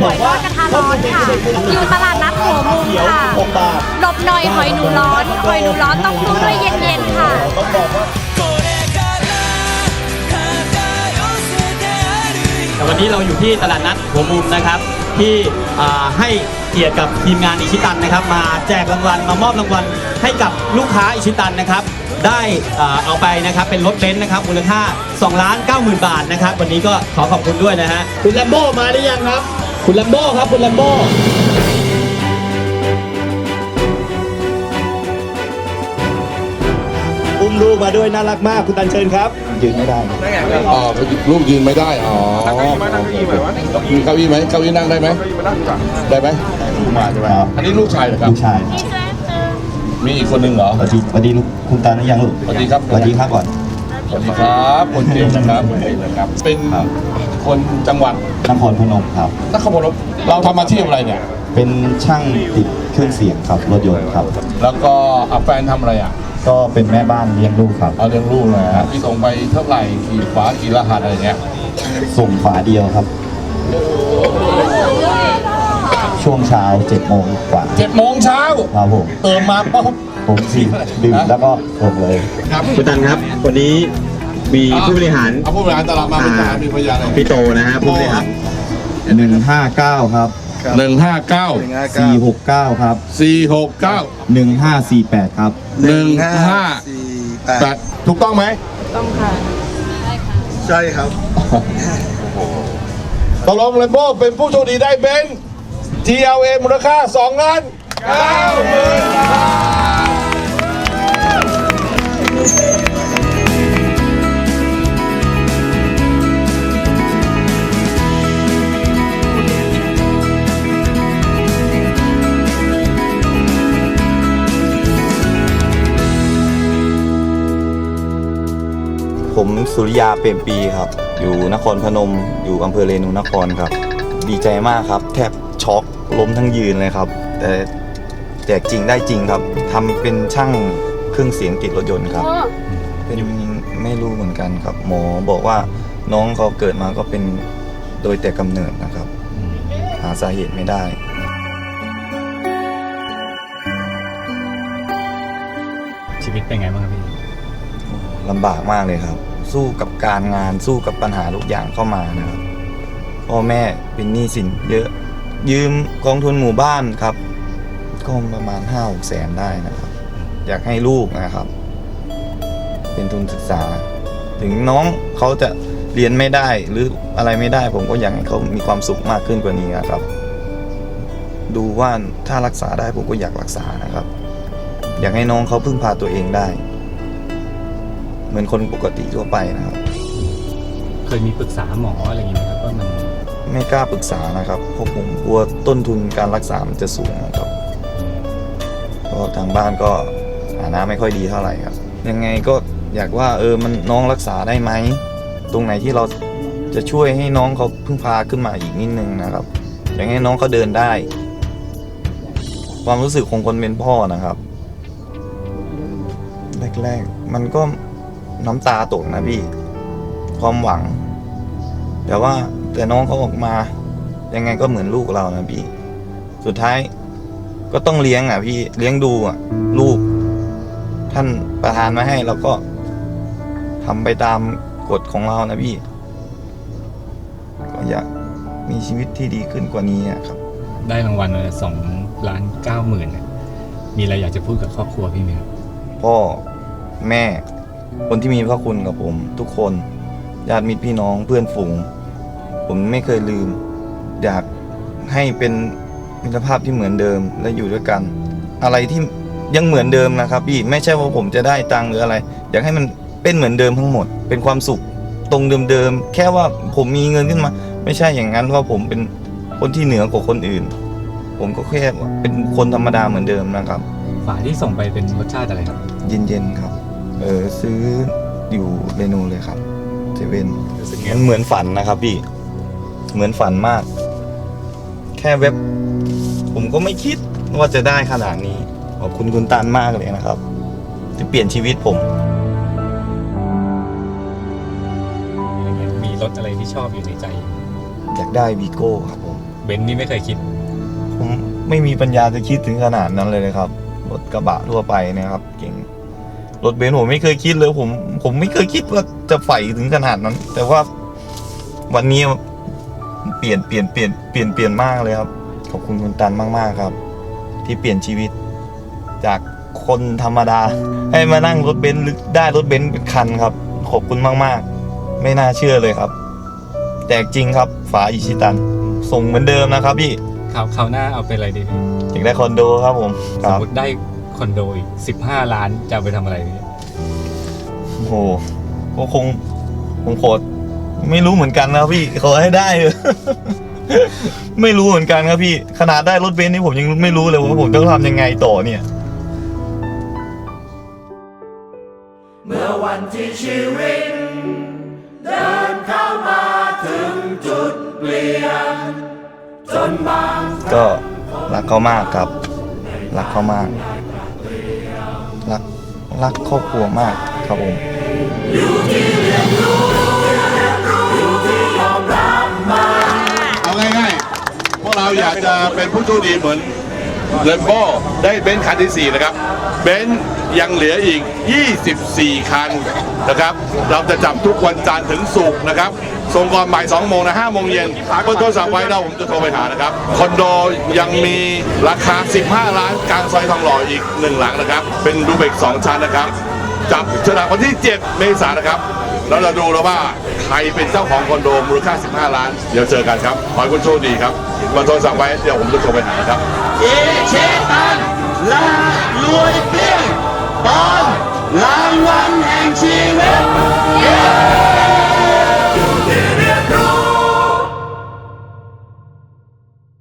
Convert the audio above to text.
หอยทอดกระทะร้อนค่ะ อยู่ตลาดนัดหัวมุมค่ะ6บาทหลบหน่อยหอยหนูร้อน หอยหนูร้อนต้องดูด้วยเย็นๆค่ะต้องบอกว่าแต่วันนี้เราอยู่ที่ตลาดนัดหัวมุมนะครับ ที่อ่าให้เกียรติกับทีมงานอิชิตันนะครับ มาแจกรางวัลมามอบรางวัลให้กับลูกค้าอิชิตันนะครับ ได้อ่าเอาไปนะครับเป็นรถเบนซ์นะครับมูลค่า2ล้าน9 0,000 บาทนะครับ วันนี้ก็ขอขอบคุณด้วยนะฮะคุณแลมโบ้มาหรือยังครับ คุณแลมโบ้ครับ คุณแลมโบ้อุ้มลูกมาด้วยน่ารักมากคุณตันเชิญครับ ยืนไม่ได้อ๋อลูกยืนไม่ได้ อ๋อมีเก้าอี้ไหมเก้าอี้นั่งได้ไหมได้ไหมมาใช่ไหมครับอันนี้ลูกชายเหรอครับ ลูกชายมีอีกคนหนึ่งเหรอสวัสดีสวัสดีลูกคุณตันหรือยังลูกสวัสดีครับ สวัสดีครับก่อน สวัสดีครับคนเก่งนะครับนะครับเป็น ครับคนจังหวัดนครพนมครับ นครพนมเราทำอาชีพอะไรเนี่ย เป็นช่างติดเครื่องเสียงครับรถยนต์ครับ แล้วก็อะแฟนทำอะไรอะ ก็เป็นแม่บ้านเลี้ยงลูกครับ เอาเรื่องลูกเลยฮะพี่ส่งไปเท่าไหร่กี่ฝากี่รหัสอะไรเงี้ย ส่งฝาเดียวครับ ช่วงเช้าเจ็ดโมงกว่าเจ็ดโมงเช้าครับผม เติมมาปุ๊บผมสี่ดื่มแล้วก็ส่งเลย ครับคุณตันครับ วันนี้ มีผู้บริหารเอาผู้บริหารตลาดมาเป็นทหารมีพยานอะไรพี่โตนะฮะผู้บริหารหนึ่งห้าเก้าครับหนึ่งห้าเก้าสี่หกเก้าครับสี่หกเก้าหนึ่งห้าสี่แปดครับหนึ่งห้าแปดถูกต้องไหมใช่ครับตกลงเลมโบเป็นผู้โชคดีได้เบนซ์ GLA มูลค่า2ล้าน9หมื่นบาท ผมสุริยาเปรมปีครับ อยู่นครพนม อยู่อำเภอเรนูนครครับ ดีใจมากครับ แทบช็อกล้มทั้งยืนเลยครับ แต่แจกจริงได้จริงครับทำเป็นช่างเครื่องเสียงติดรถยนต์ครับ เป็นไม่รู้เหมือนกันครับ หมอบอกว่าน้องเขาเกิดมาก็เป็นโดยแต่กำเนิดนะครับ หาสาเหตุไม่ได้ ชีวิตเป็นไงบ้างครับพี่ ลำบากมากเลยครับ สู้กับการงานสู้กับปัญหาทุกอย่างเข้ามานะครับพ่อแม่เป็นหนี้สินเยอะ ยืมกองทุนหมู่บ้านครับก็ประมาณห้าหกแสนได้นะครับ อยากให้ลูกนะครับ เป็นทุนศึกษา ถึงน้องเขาจะเรียนไม่ได้หรืออะไรไม่ได้ ผมก็อยากให้เขามีความสุขมากขึ้นกว่านี้นะครับ ดูว่าถ้ารักษาได้ผมก็อยากรักษานะครับ อยากให้น้องเขาพึ่งพาตัวเองได้ เหมือนคนปกติทั่วไปนะครับ เคยมีปรึกษาหมออะไรอย่างนี้ไหมครับว่ามันไม่กล้าปรึกษานะครับเพราะผมกลัวต้นทุนการรักษามันจะสูงนะครับเพราะทางบ้านก็ฐานะไม่ค่อยดีเท่าไหร่ครับ ยังไงก็อยากว่าเออมันน้องรักษาได้ไหม ตรงไหนที่เราจะช่วยให้น้องเขาพึ่งพาขึ้นมาอีกนิดนึงนะครับ อยากให้น้องเขาเดินได้ ความรู้สึกของคนเป็นพ่อนะครับ แรกๆ มันก็ น้ำตาตกนะพี่ ความหวัง แต่ว่าแต่น้องเขาออกมา ยังไงก็เหมือนลูกเรานะพี่ สุดท้ายก็ต้องเลี้ยงอะ พี่เลี้ยงดูอะ ลูก ท่านประทานมาให้เราก็ทำไปตามกฎของเรานะพี่ ก็อยากมีชีวิตที่ดีขึ้นกว่านี้อะครับ ได้รางวัลมาสองล้านเก้าหมื่นเนี่ยมีอะไรอยากจะพูดกับครอบครัวพี่ไหมครับพ่อแม่ คนที่มีพระคุณกับผม ทุกคนญาติมิตรพี่น้องเพื่อนฝูง ผมไม่เคยลืม อยากให้เป็นมิตรภาพที่เหมือนเดิมและอยู่ด้วยกัน อะไรที่ยังเหมือนเดิมนะครับพี่ไม่ใช่ว่าผมจะได้ตังค์หรืออะไร อยากให้มันเป็นเหมือนเดิมทั้งหมด เป็นความสุขตรงเดิมๆแค่ว่าผมมีเงินขึ้นมา ไม่ใช่อย่างนั้นว่าผมเป็นคนที่เหนือกว่าคนอื่น ผมก็แค่เป็นคนธรรมดาเหมือนเดิมนะครับ ฝาที่ส่งไปเป็นรสชาติอะไรครับ เย็นๆครับ เออซื้ออยู่เรนูเลยครับเซเว่นรู้สึกไงมันเหมือนฝันนะครับพี่ เหมือนฝันมาก แค่เว็บ ผมก็ไม่คิดว่าจะได้ขนาดนี้ ขอบคุณคุณตานมากเลยนะครับ ที่เปลี่ยนชีวิตผมอะไรเงี้ยมีรถอะไรที่ชอบอยู่ในใจ อยากได้วีโก้ครับผม เบนซ์นี่ไม่เคยคิด ผมไม่มีปัญญาจะคิดถึงขนาดนั้นเลยนะครับ รถกระบะทั่วไปนะครับ เก่ง รถเบนซ์ผมไม่เคยคิดเลยผม ผมไม่เคยคิดว่าจะใฝ่ถึงขนาดนั้น แต่ว่าวันนี้เปลี่ยนเปลี่ยนเปลี่ยนเปลี่ยนเปลี่ยนมากเลยครับ ขอบคุณคุณตันมาก ๆ ครับ ที่เปลี่ยนชีวิต จากคนธรรมดา ให้มานั่งรถเบนซ์หรือได้รถเบนซ์เป็นคันครับ ขอบคุณมาก ๆ ไม่น่าเชื่อเลยครับแจกจริงครับฝาอิชิตัน ส่งเหมือนเดิมนะครับพี่คราวคราวหน้าเอาเป็นอะไรดีพี่อยากได้คอนโดครับผมคสมรับมติได้ คอนโดอีก15 ล้านจะเอาไปทำอะไรพี่โอ้โหก็คงคงโคตรไม่รู้เหมือนกันนะพี่ขอให้ได้เถอะ ไม่รู้เหมือนกันครับพี่ขนาดได้รถเบนซ์นี่ผมยังไม่รู้เลยว่าผมต้องทำยังไงต่อเนี่ยก็รักเขามากครับ รักเขามาก รักรักครอบครัวมากครับผมเอาง่ายๆพวกเราอยากจะเป็นผู้โชคดีเหมือนเลมโบได้เบนซ์คันที่4นะครับเบนซ์ ยังเหลืออีก 24 คันนะครับ เราจะจับทุกวันจันทร์ถึงศุกร์นะครับส่งก่อนบ่าย2โมงนะ5โมงเย็นเบอร์โทรศัพท์ไว้แล้วผมจะโทรไปหานะครับ คอนโดยังมีราคา 15 ล้านกลางซอยทองหล่ออีกหนึ่งหลังนะครับ เป็นดูเบก2 ชั้นนะครับ จับฉลากวันที่ 7 เมษายนนะครับ แล้วเราดูแล้วว่าใครเป็นเจ้าของคอนโดมูลค่า 15 ล้าน เดี๋ยวเจอกันครับ ขอให้คุณโชคดีครับมาโทรสั่งไว้เดี๋ยวผมจะโทรไปหานะครับ เอเชน ตอนรางวัลแห่งชีวิต